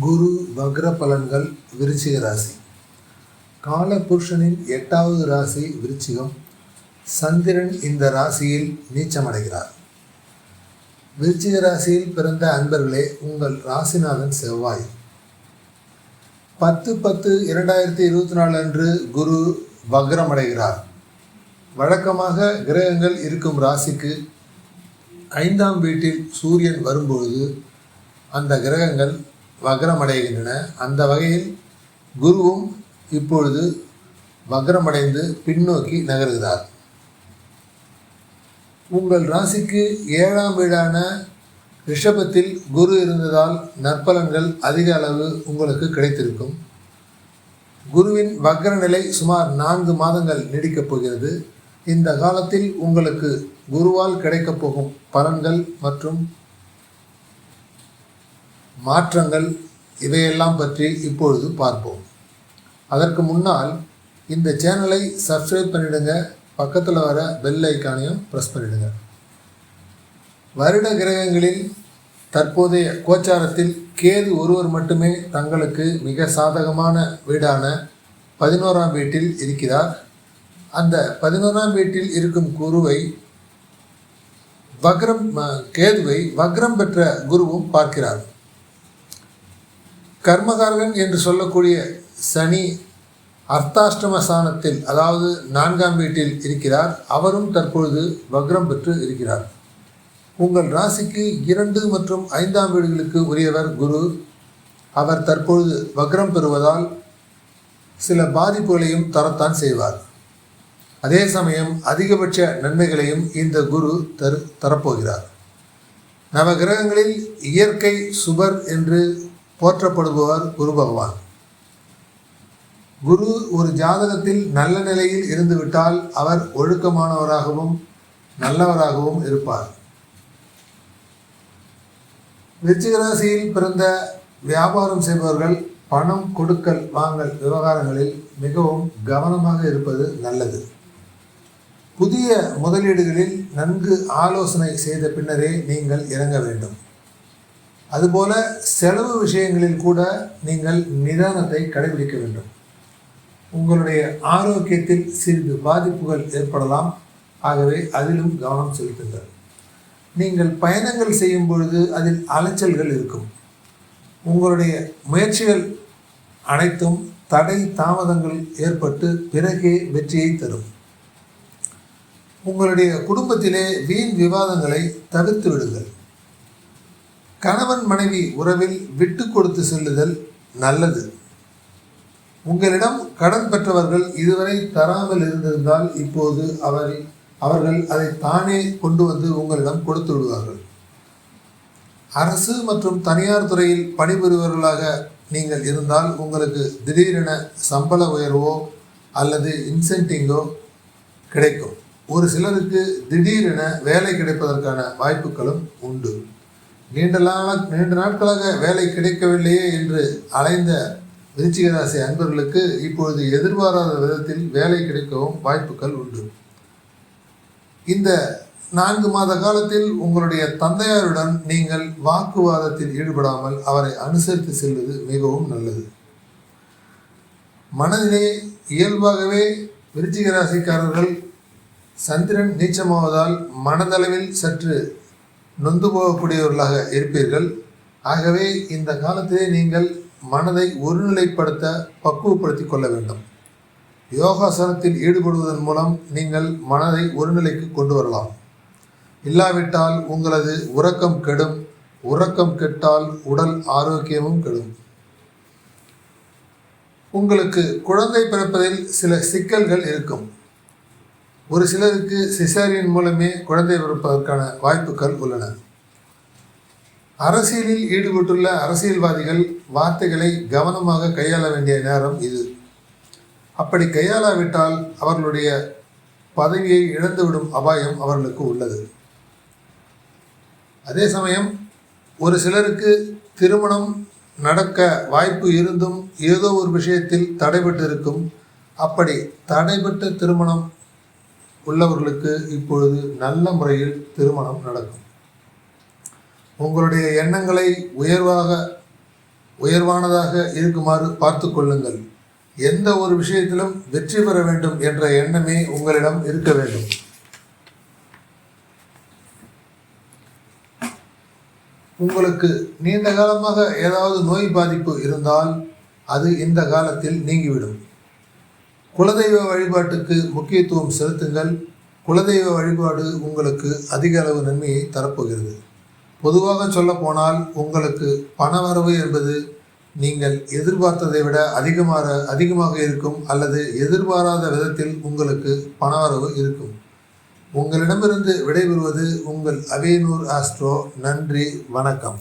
குரு வக்ர பலன்கள் விருச்சிக ராசி. காலபுருஷனின் எட்டாவது ராசி விருச்சிகம் சந்திரன் இந்த ராசியில் நீச்சமடைகிறார். விருச்சிக ராசியில் பிறந்த அன்பர்களே உங்கள் ராசிநாதன் செவ்வாய். பத்து பத்து இரண்டாயிரத்தி இருபத்தி நாலு அன்று குரு வக்ரமடைகிறார். வழக்கமாக கிரகங்கள் இருக்கும் ராசிக்கு ஐந்தாம் வீட்டில் சூரியன் வரும்பொழுது அந்த கிரகங்கள் வக்ரமடைகின்றன. அந்த வகையில் குருவும் இப்பொழுது வக்ரமடைந்து பின்னோக்கி நகருகிறார். உங்கள் ராசிக்கு ஏழாம் வீடான ரிஷபத்தில் குரு இருந்ததால் நற்பலன்கள் அதிக அளவு உங்களுக்கு கிடைத்திருக்கும். குருவின் வக்ர நிலை சுமார் நான்கு மாதங்கள் நீடிக்கப் போகிறது. இந்த காலத்தில் உங்களுக்கு குருவால் கிடைக்கப் போகும் பலன்கள் மற்றும் மாற்றங்கள் இவையெல்லாம் பற்றி இப்பொழுது பார்ப்போம். அதற்கு முன்னால் இந்த சேனலை சப்ஸ்கிரைப் பண்ணிடுங்க பக்கத்தில் வர பெல் ஐக்கானையும் ப்ரெஸ் பண்ணிடுங்க. வருட கிரகங்களில் தற்போதைய கோச்சாரத்தில் கேது ஒருவர் மட்டுமே தங்களுக்கு மிக சாதகமான வீடான பதினோராம் வீட்டில் இருக்கிறார். அந்த பதினோராம் வீட்டில் இருக்கும் குருவை வக்ரம் கேதுவை வக்ரம் பெற்ற குருவும் பார்க்கிறார். கர்மகாரகன் என்று சொல்லக்கூடிய சனி அர்த்தாஷ்டம ஸ்தானத்தில் அதாவது நான்காம் வீட்டில் இருக்கிறார். அவரும் தற்பொழுது வக்ரம் பெற்று இருக்கிறார். உங்கள் ராசிக்கு இரண்டு மற்றும் ஐந்தாம் வீடுகளுக்கு உரியவர் குரு. அவர் தற்பொழுது வக்ரம் பெறுவதால் சில பாதிப்புகளையும் தரத்தான் செய்வார். அதே சமயம் அதிகபட்ச நன்மைகளையும் இந்த குரு தரு தரப்போகிறார். நவகிரகங்களில் இயற்கை சுபர் என்று போற்றப்படுபவர் குரு பகவான். குரு ஒரு ஜாதகத்தில் நல்ல நிலையில் இருந்துவிட்டால் அவர் ஒழுக்கமானவராகவும் நல்லவராகவும் இருப்பார். விருச்சிக ராசியில் பிறந்த வியாபாரம் செய்பவர்கள் பணம் கொடுக்கல் வாங்கல் விவகாரங்களில் மிகவும் கவனமாக இருப்பது நல்லது. புதிய முதலீடுகளில் நன்கு ஆலோசனை செய்த பின்னரே நீங்கள் இறங்க வேண்டும். அதுபோல செலவு விஷயங்களில் கூட நீங்கள் நிதானத்தை கடைபிடிக்க வேண்டும். உங்களுடைய ஆரோக்கியத்தில் சிறிது பாதிப்புகள் ஏற்படலாம். ஆகவே அதிலும் கவனம் செலுத்துங்கள். நீங்கள் பயணங்கள் செய்யும் பொழுது அதில் அலைச்சல்கள் இருக்கும். உங்களுடைய முயற்சிகள் அனைத்தும் தடை தாமதங்கள் ஏற்பட்டு பிறகே வெற்றியை தரும். உங்களுடைய குடும்பத்திலே வீண் விவாதங்களை தவிர்த்து விடுங்கள். கணவன் மனைவி உறவில் விட்டு கொடுத்து செல்லுதல் நல்லது. உங்களிடம் கடன் பெற்றவர்கள் இதுவரை தராமல் இருந்திருந்தால் இப்போது அவர் அவர்கள் அதை தானே கொண்டு வந்து உங்களிடம் கொடுத்து விடுவார்கள். அரசு மற்றும் தனியார் துறையில் பணிபுரிபவர்களாக நீங்கள் இருந்தால் உங்களுக்கு திடீரென சம்பள உயர்வோ அல்லது இன்சென்டிங்கோ கிடைக்கும். ஒரு சிலருக்கு திடீரென வேலை கிடைப்பதற்கான வாய்ப்புகளும் உண்டு. நீண்ட நீண்ட நாட்களாக வேலை கிடைக்கவில்லையே என்று அலைந்த விருச்சிக ராசி அன்பர்களுக்கு இப்பொழுது எதிர்பாராத விதத்தில் வேலை கிடைக்கவும் வாய்ப்புகள் உண்டு. இந்த நான்கு மாத காலத்தில் உங்களுடைய தந்தையாருடன் நீங்கள் வாக்குவாதத்தில் ஈடுபடாமல் அவரை அனுசரித்து செல்வது மிகவும் நல்லது. மனதிலே இயல்பாகவே விருச்சிக ராசிக்காரர்கள் சந்திரன் நீச்சமாவதால் மனதளவில் சற்று நொந்து போகக்கூடியவர்களாக இருப்பீர்கள். ஆகவே இந்த காலத்திலே நீங்கள் மனதை ஒருநிலைப்படுத்த பக்குவப்படுத்தி கொள்ள வேண்டும். யோகாசனத்தில் ஈடுபடுவதன் மூலம் நீங்கள் மனதை ஒருநிலைக்கு கொண்டு வரலாம். இல்லாவிட்டால் உங்களது உறக்கம் கெடும். உறக்கம் கெட்டால் உடல் ஆரோக்கியமும் கெடும். உங்களுக்கு குழந்தை பிறப்பதில் சில சிக்கல்கள் இருக்கும். ஒரு சிலருக்கு சிசாரியன் மூலமே குழந்தை பிறப்பதற்கான வாய்ப்புகள் உள்ளன. அரசியலில் ஈடுபட்டுள்ள அரசியல்வாதிகள் வார்த்தைகளை கவனமாக கையாள வேண்டிய நேரம் இது. அப்படி கையாளாவிட்டால் அவர்களுடைய பதவியை இழந்துவிடும் அபாயம் அவர்களுக்கு உள்ளது. அதே சமயம் ஒரு சிலருக்கு திருமணம் நடக்க வாய்ப்பு இருந்தும் ஏதோ ஒரு விஷயத்தில் தடைபட்டு இருக்கும் அப்படி தடைபட்ட திருமணம் உள்ளவர்களுக்கு இப்பொழுது நல்ல முறையில் திருமணம் நடக்கும். உங்களுடைய எண்ணங்களை உயர்வாக உயர்வானதாக இருக்குமாறு பார்த்து கொள்ளுங்கள். எந்த ஒரு விஷயத்திலும் வெற்றி பெற வேண்டும் என்ற எண்ணமே உங்களிடம் இருக்க வேண்டும். உங்களுக்கு நீண்ட காலமாக ஏதாவது நோய் பாதிப்பு இருந்தால் அது இந்த காலத்தில் நீங்கிவிடும். குலதெய்வ வழிபாட்டுக்கு முக்கியத்துவம் செலுத்துங்கள். குலதெய்வ வழிபாடு உங்களுக்கு அதிக அளவு நன்மையை தரப்போகிறது. பொதுவாக சொல்லப்போனால் உங்களுக்கு பணவரவு என்பது நீங்கள் எதிர்பார்த்ததை விட அதிகமாக அதிகமாக இருக்கும் அல்லது எதிர்பாராத விதத்தில் உங்களுக்கு பணவரவு இருக்கும். உங்களிடமிருந்து விடைபெறுவது உங்கள் அவேனூர் ஆஸ்ட்ரோ. நன்றி வணக்கம்.